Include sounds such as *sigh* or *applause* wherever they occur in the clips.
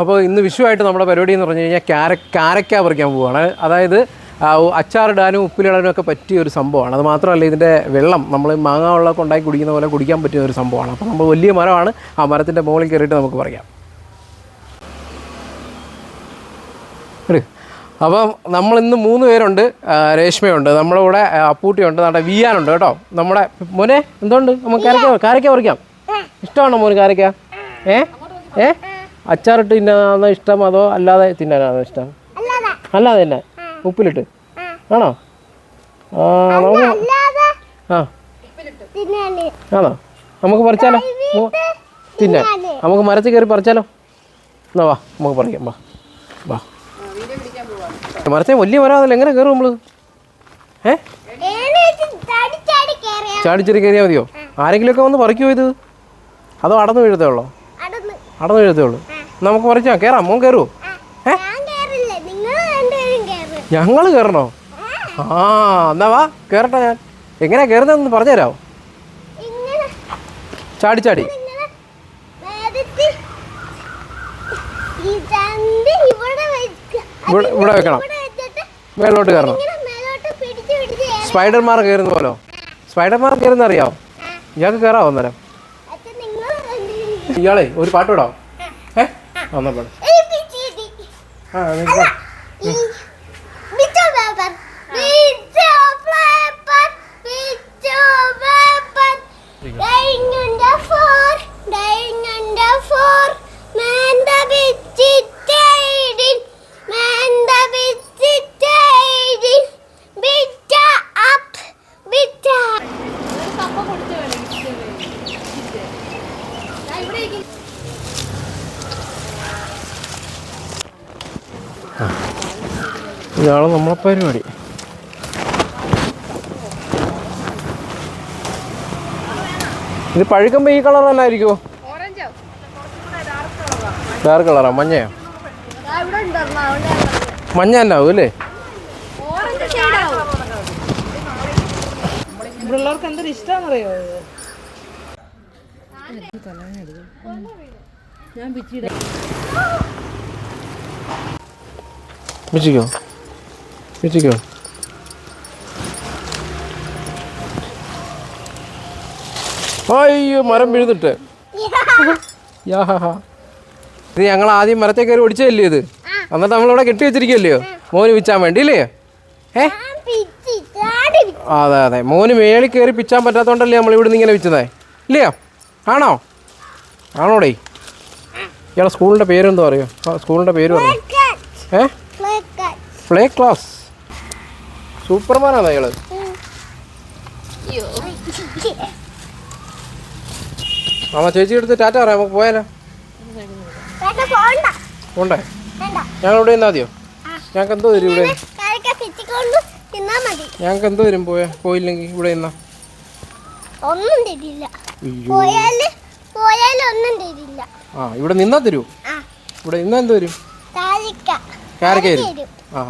അപ്പോൾ ഇന്ന് വിഷുവായിട്ട് നമ്മുടെ പരിപാടി എന്ന് പറഞ്ഞു കഴിഞ്ഞാൽ കാര കാരക്ക പറിക്കാൻ പോവുകയാണ്. അതായത് അച്ചാറിടാനും ഉപ്പിലിടാനും ഒക്കെ പറ്റിയ ഒരു സംഭവമാണ്. അത് മാത്രമല്ല ഇതിന്റെ വെള്ളം നമ്മൾ മാങ്ങ വെള്ളമൊക്കെ ഉണ്ടാക്കി കുടിക്കുന്ന പോലെ കുടിക്കാൻ പറ്റിയ ഒരു സംഭവമാണ്. അപ്പോൾ നമ്മൾ വലിയ മരമാണ് ആ മരത്തിന്റെ മുകളിൽ കയറിയിട്ട് നമുക്ക് പറയാം. അപ്പം നമ്മൾ ഇന്ന് മൂന്ന് പേരുണ്ട്. രേഷ്മയുണ്ട് നമ്മുടെ കൂടെ അപ്പൂട്ടിയുണ്ട് നമ്മുടെ വിയാനുണ്ട് കേട്ടോ. നമ്മുടെ മോനെ എന്തുകൊണ്ട് നമുക്ക് കാരക്ക കാരക്ക പറിക്കാം. ഇഷ്ടമാണോ മോന് കാരക്ക ഏ? ഏ? അച്ചാറിട്ട് തിന്നാണോ ഇഷ്ടം അതോ അല്ലാതെ തിന്നാനാണോ ഇഷ്ടം? അല്ലാതെ. തന്നെ? ഉപ്പിലിട്ട്? ആണോ? ആ നമുക്ക് ആ. തിന്നാന്. ആണോ? നമുക്ക് പറിച്ചാലോ? തിന്നാൻ. നമുക്ക് മരത്തിൽ കയറി പറിച്ചാലോ? എന്നാ വാ നമുക്ക് പറിക്കാം വാ. വാ. മരത്തെ വലിയ മരമാണല്ലോ എങ്ങനെ കയറും നമ്മൾ ഏ? ഏണീച്ച് ചാടി ചാടി കേറിയ ചാടിച്ചെറി കയറിയാൽ മതിയോ? ആരെങ്കിലുമൊക്കെ വന്ന് പറിക്കുമോ ഇത്? അതോ അടന്നു വീഴത്തേ ഉള്ളോ? അടന്നു വീഴത്തേ ഉള്ളൂ. നമുക്ക് പറിച്ചാൽ കയറാം മോൻ കയറുമോ ഏ കേറ്. ഞങ്ങൾ കയറണോ ആ. എന്നാ വാ കയറട്ടെ ഞാൻ. എങ്ങനെയാ കയറുന്നതെന്ന് പറഞ്ഞുതരാമോ ചാടി ചാടി. ഇവിടെ വെക്ക ഇവിടെ ഇവിടെ വെക്കണം. മേലോട്ട് കയറണം സ്പൈഡർമാർ കയറുന്ന പോലോ. സ്പൈഡർമാർ കയറുന്ന അറിയാമോ ഇയാൾക്ക് കയറാവോ അന്നേരം? ഇയാളെ ഒരു പാട്ട് വിടാം ഏ എന്നാ പാടും A, B, ഇതാണ് നമ്മളെ പരിപാടി. ഇത് പഴുക്കുമ്പോൾ ഈ കളർ തന്നെ ആയിരിക്കുമോ ഡാർക്ക് കളറാ മഞ്ഞയോ? മഞ്ഞ തന്നെ ആവും അല്ലേ? പിള്ളേർക്ക് എന്തൊരു ഇഷ്ടമാണെന്നറിയോ ഞാൻ പിച്ചിയുടെ വെച്ചിക്കോ അയ്യോ മരം വീഴുന്നിട്ട്. *laughs* ഇത് ഞങ്ങൾ ആദ്യം മരത്തെ കയറി ഒടിച്ചതല്ലേ ഇത്? എന്നിട്ട് നമ്മളിവിടെ കെട്ടി വെച്ചിരിക്കുകയല്ലയോ? മോന് പിച്ചാൻ വേണ്ടി ഇല്ലേ ഏ അതെ അതെ. മോന് മേളിൽ കയറി പിച്ചാൻ പറ്റാത്തോണ്ടല്ലേ നമ്മൾ ഇവിടുന്ന് ഇങ്ങനെ വെച്ചതേ. ഇല്ലയോ? ആണോ? ആണോടേ? ഇയാളെ സ്കൂളിന്റെ പേരെന്തോ അറിയോ? സ്കൂളിന്റെ പേര് പറഞ്ഞു ഏ? പ്ലേ ക്ലാസ് സൂപ്പർമാനാണോ അയാൾ. മാമ ചേച്ചി എടുത്ത് ടാറ്റ പറയാം നമുക്ക് പോയാലോ? പോണ്ട? ഞങ്ങൾ ഇവിടെ നിന്നാ മതിയോ? ഞങ്ങൾക്ക് എന്തോ തരും ഇവിടെ? ഞങ്ങൾക്ക് എന്തോ തരും പോയാ പോയില്ലെങ്കിൽ ഇവിടെ നിന്നാ ഒന്നും തരില്ല ഒന്നും തരില്ല ആ ഇവിടെ നിന്നാ തരൂ ഇവിടെ നിന്നാ എന്ത് തരും കാരക്ക തരും ആ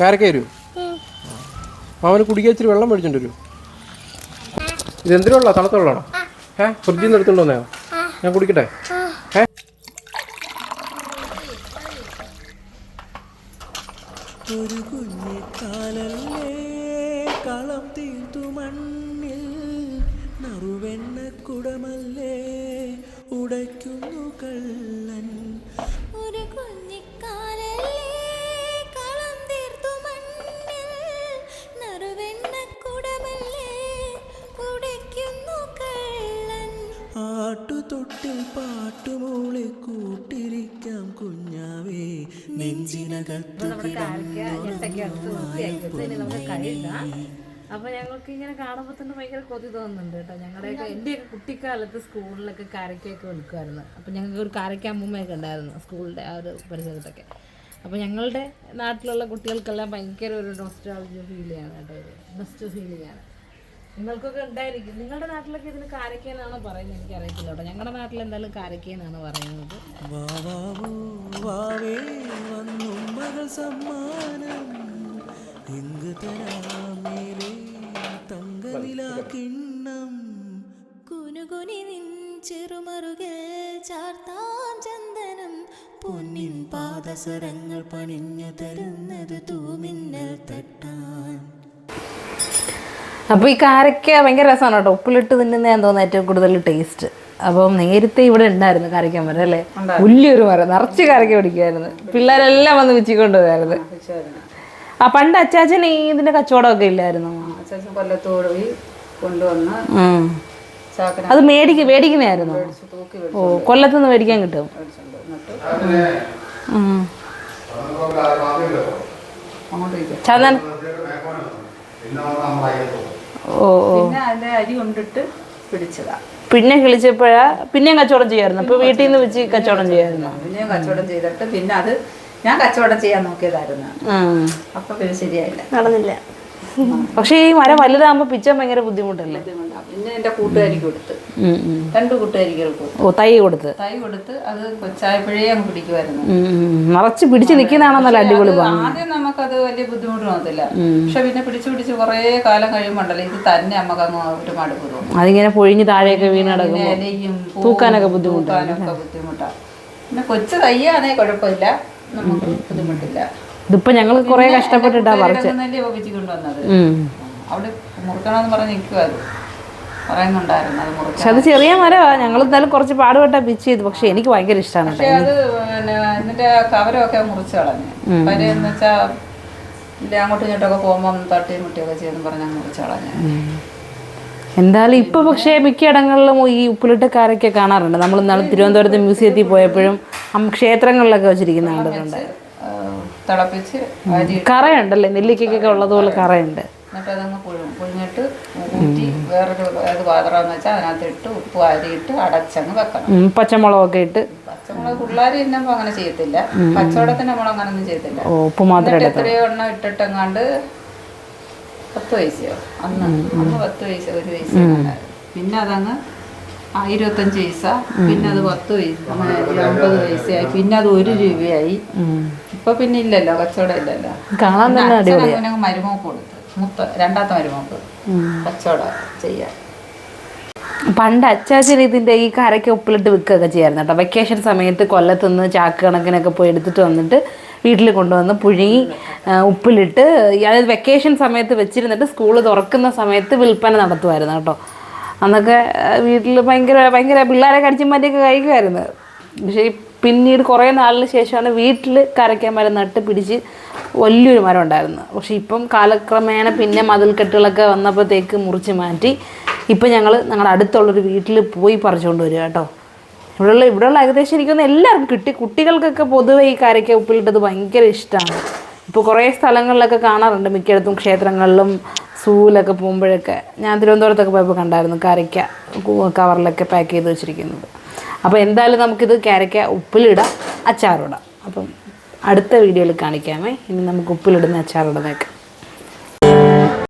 കാരക്ക തരൂ. മാമന് കുടിക്കാൻ ഇച്ചിരി വെള്ളം മേടിച്ചോണ്ട് വരൂ. ഇതെന്തിനുള്ള തണുത്ത വെള്ളമാണോ? ഏ ഫ്രിഡ്ജിൽ നിന്ന് എടുത്തോണ്ട് വന്നോ ഞാൻ കുടിക്കട്ടെ. ഏ ഒരു കുഞ്ഞിക്കാലല്ലേ കളം തീർത്തു മണ്ണിൽ. നറുവെണ്ണ കുടമല്ലേ ഉടയ്ക്കുന്നു കള്ളൻ ആട്ടുതൊട്ടിൽ പാട്ടുമോളെ കൂട്ടിരിക്കാം കുഞ്ഞാവേ. നെഞ്ചിനകത്തു അപ്പൊ ഞങ്ങൾക്ക് ഇങ്ങനെ കാണുമ്പോൾ തന്നെ ഭയങ്കര കൊതി തോന്നുന്നുണ്ട് കേട്ടോ. ഞങ്ങളുടെയൊക്കെ എന്റെയൊക്കെ കുട്ടിക്കാലത്ത് സ്കൂളിലൊക്കെ കരക്കൊക്കെ എടുക്കുമായിരുന്നു അപ്പൊ ഞങ്ങൾക്ക് ഒരു കാരക്ക അമ്മൂമ്മയൊക്കെ ഉണ്ടായിരുന്നു സ്കൂളിന്റെ ആ ഒരു പരിസരത്തൊക്കെ. അപ്പൊ ഞങ്ങളുടെ നാട്ടിലുള്ള കുട്ടികൾക്കെല്ലാം ഭയങ്കര ഒരു നൊസ്റ്റോളജി ഫീൽ ചെയ്യാണ് കേട്ടോ ഒരു നൊസ്റ്റ ഫീൽ ചെയ്യാണ്. നിങ്ങൾക്കൊക്കെ ഉണ്ടായിരിക്കും നിങ്ങളുടെ നാട്ടിലൊക്കെ ഇതിന് കാരക്കേന്നാണ് പറയുന്നത്? എനിക്ക് അറിയത്തില്ല കേട്ടോ. ഞങ്ങളുടെ നാട്ടിൽ എന്തായാലും കാരക്കേന്നാണ് പറയുന്നത്. വാവാവോ വാവേ വന്നു മകൾ സമ്മാനം. ഇങ്ങ് തരാമേലേ തങ്കനിലാ കുനുകുനി നിൻ ചാർത്താം ചന്ദനം. പൊന്നിൻ പാദസരങ്ങൾ പണിഞ്ഞു തരുന്നത് തൂമിന്നൽ തട്ടാൻ. അപ്പോൾ ഈ കാരക്ക ഭയങ്കര രസമാണ് കേട്ടോ. ഉപ്പിലിട്ട് തിന്നുന്നതാന്ന് തോന്നുന്നു ഏറ്റവും കൂടുതൽ ടേസ്റ്റ് അപ്പം നേരത്തെ ഇവിടെ ഉണ്ടായിരുന്നു കാരക്ക മരം അല്ലേ? വലിയൊരു മരം നിറച്ച് കാരക്ക പിടിക്കുമായിരുന്നു പിള്ളേരെല്ലാം വന്ന് വെച്ചിക്കൊണ്ട് പോയായിരുന്നു. ആ പണ്ട് അച്ചാച്ചൻ ഈ ഇതിന്റെ കച്ചവടമൊക്കെ ഇല്ലായിരുന്നു? അത് മേടിക്ക മേടിക്കുന്നതായിരുന്നു? ഓ ഓ കൊല്ലത്തുനിന്ന് മേടിക്കാൻ കിട്ടും. ചന്ദൻ. ഓ ഓ. പിന്നെ അതിന്റെ അരി കൊണ്ടിട്ട് പിടിച്ചതാ. പിന്നെ കിളിച്ചപ്പോഴാ പിന്നെയും കച്ചവടം ചെയ്യായിരുന്നു. ഇപ്പൊ വീട്ടിൽ നിന്ന് വെച്ച് കച്ചവടം ചെയ്യായിരുന്നു. പിന്നെ കച്ചവടം ചെയ്തിട്ട് പിന്നെ അത് ഞാൻ കച്ചവടം ചെയ്യാൻ നോക്കിയതായിരുന്നു. അപ്പൊ പിന്നെ ശരിയായില്ല. നടന്നില്ല. പക്ഷേ ഈ മരം വലുതാകുമ്പോ പിച്ചാൻ ഭയങ്കര ബുദ്ധിമുട്ടല്ലേ? പിന്നെ എന്റെ കൂട്ടുകാരിക്ക് കൊടുത്ത്. രണ്ടു കൂട്ടുകാരികൾക്ക് ഓ തൈ കൊടുത്ത്? തൈ കൊടുത്ത് അത് കൊച്ചായപ്പോഴേ അങ്ങ് പിടിക്കുമായിരുന്നു. നിറച്ച് പിടിച്ച് നിൽക്കുന്നതാണോ നല്ല അടിപൊളി ആദ്യം നമുക്കത് വലിയ ബുദ്ധിമുട്ട് തോന്നത്തില്ല. പക്ഷെ പിന്നെ പിടിച്ച് പിടിച്ച് കുറേ കാലം കഴിയുമ്പോണ്ടല്ലോ ഇത് തന്നെ നമുക്ക് അങ്ങ് ഒരു മടുപ്പ് തോന്നും. അതിങ്ങനെ പൊഴിഞ്ഞ് താഴെയൊക്കെ വീണ് കിടക്കും തൂക്കാനൊക്കെ ബുദ്ധിമുട്ടാണ്. ബുദ്ധിമുട്ടാണ് പിന്നെ കൊച്ചു തയ്യാണേ കുഴപ്പമില്ല. നമുക്ക് ബുദ്ധിമുട്ടില്ല. ഇതിപ്പോ ഞങ്ങൾ കുറെ കഷ്ടപ്പെട്ടിട്ടാ പറിച്ച്. പക്ഷെ അത് ചെറിയ മരവാ. ഞങ്ങൾ എന്തായാലും കുറച്ച് പാടുപെട്ടാ പിച്ച് ചെയ്തു. പക്ഷെ എനിക്ക് ഭയങ്കര ഇഷ്ടമാണ് ഇതിന്റെ കവരമൊക്കെ മുറിച്ച് കളഞ്ഞു. കവരെന്ന് വെച്ചാ ഇല്ല അങ്ങോട്ടും ഇങ്ങോട്ടൊക്കെ പോകുമ്പോൾ തട്ടിയും മുട്ടിയൊക്കെ മുറിച്ച് കളഞ്ഞു. എന്തായാലും ഇപ്പൊ പക്ഷേ മിക്കയിടങ്ങളിലും ഈ ഉപ്പിലിട്ടക്കാരൊക്കെ കാണാറുണ്ട്. നമ്മൾ ഇന്നാൾ തിരുവനന്തപുരത്ത് മ്യൂസിയത്തിൽ പോയപ്പോഴും ക്ഷേത്രങ്ങളിലൊക്കെ വെച്ചിരിക്കുന്ന കണ്ടിട്ടുണ്ട്. തിളപ്പിച്ച് അരി കറയുണ്ടല്ലേ? ഉള്ളത് ഉള്ളതുപോലെ കറയുണ്ട്. എന്നിട്ട് അതങ്ങ് പുഴുങ്ങും പുഴുങ്ങിട്ട് ഊറ്റി വേറൊരു ഏത് പാത്രമെന്ന് വെച്ചാൽ അതിനകത്ത് ഇട്ട് ഉപ്പ് അരിയിട്ട് അടച്ചങ്ങ് വെക്കണം. പച്ചമുളകൊക്കെ ഇട്ട്. പച്ചമുളക് പിള്ളേർ ഇന്നപ്പോ അങ്ങനെ ചെയ്യത്തില്ല. കച്ചവടത്തിന് നമ്മൾ അങ്ങനെ ഒന്നും ചെയ്യത്തില്ല. ഓ, ഉപ്പ് മാത്രം എന്നിട്ട് എടുത്ത് എത്രയോ എണ്ണം ഇട്ടിട്ടെങ്ങാണ്ട് പത്ത് പൈസയോ? അന്ന് അന്ന് പത്ത് പൈസ ഒരു പൈസ പിന്നെ അതങ്ങ് ഇരുപത്തഞ്ച് പൈസ. പിന്നെ അത് പത്ത് പൈസ അമ്പത് പൈസയായി. പിന്നെ അത് ഒരു രൂപയായി. ഇപ്പൊ പിന്നെ ഇല്ലല്ലോ കച്ചവടം ഇല്ലല്ലോ. കാണാൻ തന്നെ മരുമോക്ക് കൊടുത്ത് മുത്ത രണ്ടാമത്തെ മരുമോക്ക് കച്ചവടം ചെയ്യാം പണ്ട് അച്ചാച്ചൻ ഇതിന്റെ ഈ കരയ്ക്ക് ഉപ്പിലിട്ട് വിൽക്കുകയൊക്കെ ചെയ്യായിരുന്നു കേട്ടോ. വെക്കേഷൻ സമയത്ത് കൊല്ലത്തുനിന്ന് ചാക്ക് കണക്കിനൊക്കെ പോയി എടുത്തിട്ട് വന്നിട്ട് വീട്ടിൽ കൊണ്ടുവന്ന് പുഴുങ്ങി ഉപ്പിലിട്ട് അതായത് വെക്കേഷൻ സമയത്ത് വെച്ചിരുന്നിട്ട് സ്കൂൾ തുറക്കുന്ന സമയത്ത് വിൽപ്പന നടത്തുമായിരുന്നു കേട്ടോ. അന്നൊക്കെ വീട്ടിൽ ഭയങ്കര ഭയങ്കര പിള്ളേരെ കടിച്ചും മാറ്റിയൊക്കെ കഴിക്കുമായിരുന്നു പക്ഷേ പിന്നീട് കുറേ നാളിന് ശേഷമാണ് വീട്ടിൽ കരയ്ക്കാൻ മരം നട്ട് പിടിച്ച് വലിയൊരു മരം ഉണ്ടായിരുന്നു പക്ഷേ ഇപ്പം കാലക്രമേണ പിന്നെ മതിൽക്കെട്ടുകളൊക്കെ വന്നപ്പോഴത്തേക്ക് മുറിച്ച് മാറ്റി ഇപ്പം ഞങ്ങൾ ഞങ്ങളുടെ അടുത്തുള്ളൊരു വീട്ടിൽ പോയി പറിച്ചുകൊണ്ട് വരിക കേട്ടോ. ഇവിടെയുള്ള ഇവിടെയുള്ള ഏകദേശം എനിക്കൊന്ന് എല്ലാവർക്കും കിട്ടി. കുട്ടികൾക്കൊക്കെ പൊതുവെ ഈ കരയ്ക്ക ഉപ്പിലിട്ടത് ഭയങ്കര ഇഷ്ടമാണ്. ഇപ്പോൾ കുറേ സ്ഥലങ്ങളിലൊക്കെ കാണാറുണ്ട്. മിക്കയിടത്തും ക്ഷേത്രങ്ങളിലും സൂവിലൊക്കെ പോകുമ്പോഴൊക്കെ ഞാൻ തിരുവനന്തപുരത്തൊക്കെ പോയപ്പോൾ കണ്ടായിരുന്നു കാരയ്ക്ക കവറിലൊക്കെ പാക്ക് ചെയ്ത് വെച്ചിരിക്കുന്നത്. അപ്പോൾ എന്തായാലും നമുക്കിത് കാരയ്ക്ക ഉപ്പിലിടാം അച്ചാറിടാം. അപ്പം അടുത്ത വീഡിയോയിൽ കാണിക്കാമേ. ഇനി നമുക്ക് ഉപ്പിലിടുന്ന അച്ചാറിടുന്നേക്കാം